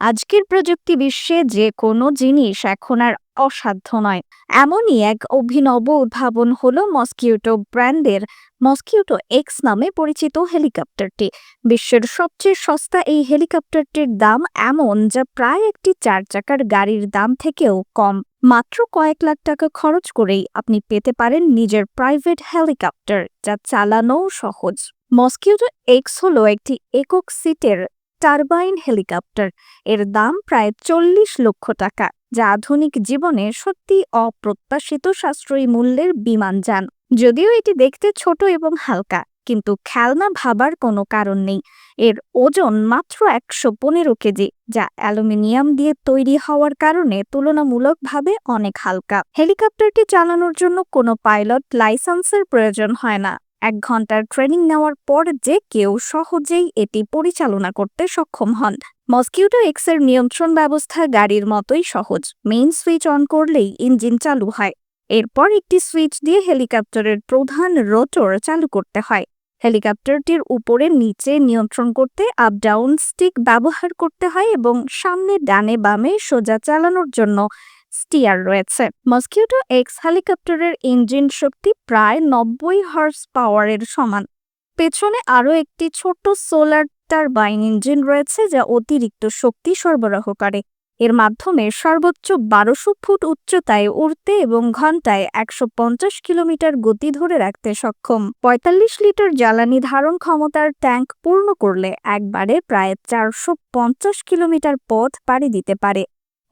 আজকের প্রযুক্তি বিশ্বে যে কোনো জিনিস এখন আর অসাধ্য নয়। এমনই এক অভিনব উদ্ভাবন হলো মস্কিউটো ব্র্যান্ডের মস্কিউটো এক্স নামে পরিচিত হেলিকপ্টারটি। বিশ্বের সবচেয়ে সস্তা এই হেলিকপ্টারটির দাম এমন যা প্রায় একটি চার চাকার গাড়ির দাম থেকেও কম। মাত্র কয়েক লাখ টাকা খরচ করেই আপনি পেতে পারেন নিজের প্রাইভেট হেলিকপ্টার, যা চালানোও সহজ। মস্কিউটো এক্স হলো একটি একক সিটের টারবাইন হেলিকপ্টার। এর দাম প্রায় চল্লিশ লক্ষ টাকা, যা আধুনিক জীবনে সত্যি অপ্রত্যাশিত সাশ্রয়ী মূল্যের বিমান যান। যদিও এটি দেখতে ছোট এবং হালকা, কিন্তু খেলনা ভাবার কোনো কারণ নেই। এর ওজন মাত্র একশো পনেরো কেজি, যা অ্যালুমিনিয়াম দিয়ে তৈরি হওয়ার কারণে তুলনামূলকভাবে অনেক হালকা। হেলিকপ্টারটি চালানোর জন্য কোনো পাইলট লাইসেন্সের প্রয়োজন হয় না। এক ঘণ্টার ট্রেনিং নেওয়ার পর যে কেউ সহজেই এটি পরিচালনা করতে সক্ষম হন। মসকিউটো এক্সের নিয়ন্ত্রণ ব্যবস্থা গাড়ির মতোই সহজ। মেইন সুইচ অন করলেই ইঞ্জিন চালু হয়। এরপর একটি সুইচ দিয়ে হেলিকপ্টারের প্রধান রোটর চালু করতে হয়। হেলিকপ্টারটির উপরে নিচে নিয়ন্ত্রণ করতে আপ ডাউন স্টিক ব্যবহার করতে হয় এবং সামনে ডানে বামে সোজা চালানোর জন্য স্টিয়ার রয়েছে। মসকিউটো এক্স হেলিকপ্টারের ইঞ্জিন শক্তি প্রায় নব্বই হর্স পাওয়ারের সমান। পেছনে আরও একটি ছোট সোলার টারবাইন ইঞ্জিন রয়েছে যা অতিরিক্ত শক্তি সরবরাহ করে। এর মাধ্যমে সর্বোচ্চ বারোশো ফুট উচ্চতায় উড়তে এবং ঘন্টায় একশো পঞ্চাশ কিলোমিটার গতি ধরে রাখতে সক্ষম। পঁয়তাল্লিশ লিটার জ্বালানি ধারণ ক্ষমতার ট্যাঙ্ক পূর্ণ করলে একবারে প্রায় চারশো পঞ্চাশ কিলোমিটার পথ পাড়ি দিতে পারে।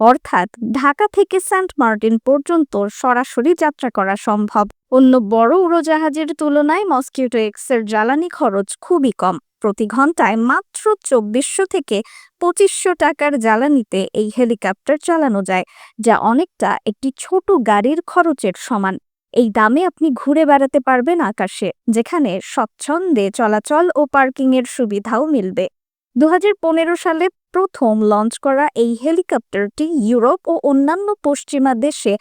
অর্থাৎ ঢাকা থেকে সেন্ট মার্টিন পর্যন্ত সরাসরি যাত্রা করা সম্ভব। অন্য বড় উড়োজাহাজের তুলনায় মসকিউটো এক্সের জ্বালানি খরচ খুবই কম। প্রতি ঘন্টায় মাত্র চব্বিশশো থেকে পঁচিশশো টাকার জ্বালানিতে এই হেলিকপ্টার চালানো যায়, যা অনেকটা একটি ছোট গাড়ির খরচের সমান। এই দামে আপনি ঘুরে বেড়াতে পারবেন আকাশে, যেখানে স্বচ্ছন্দে চলাচল ও পার্কিংয়ের সুবিধাও মিলবে। দু হাজার পনেরো সালে প্রথম লঞ্চ করা এই হেলিকপ্টারটি ইউরোপ ও অন্যান্য পশ্চিমা দেশে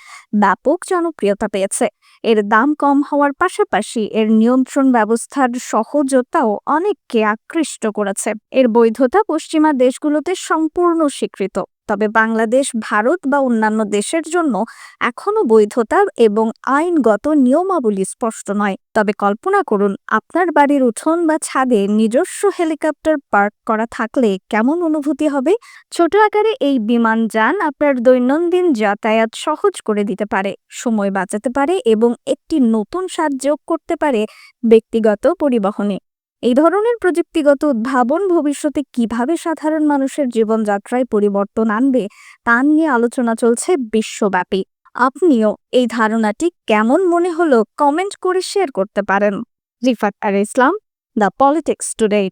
ব্যাপক জনপ্রিয়তা পেয়েছে। এর দাম কম হওয়ার পাশাপাশি এর নিয়ন্ত্রণ ব্যবস্থার সহজতাও অনেককে আকৃষ্ট করেছে। এর বৈধতা পশ্চিমা দেশগুলোতে সম্পূর্ণ স্বীকৃত। তবে বাংলাদেশ, ভারত বা অন্যান্য দেশের জন্য এখনও বৈধতা এবং আইনগত নিয়মাবলী স্পষ্ট নয়। তবে কল্পনা করুন, আপনার বাড়ির উঠোন বা ছাদে নিজস্ব হেলিকপ্টার পার্ক করা থাকলে কেমন অনুভূতি হবে? ছোট আকারে এই বিমান যান আপনার দৈনন্দিন যাতায়াত সহজ করে দিতে পারে, সময় বাঁচাতে পারে এবং একটি নতুন স্বাদ যোগ করতে পারে ব্যক্তিগত পরিবহনে। এই ধরনের প্রযুক্তিগত উদ্ভাবন ভবিষ্যতে কীভাবে সাধারণ মানুষের জীবনযাত্রায় পরিবর্তন আনবে, তা নিয়ে আলোচনা চলছে বিশ্বব্যাপী। আপনিও এই ধারণাটি কেমন মনে হলো কমেন্ট করে শেয়ার করতে পারেন। রিফাত আর ইসলাম, দ্য পলিটিক্স টুডে।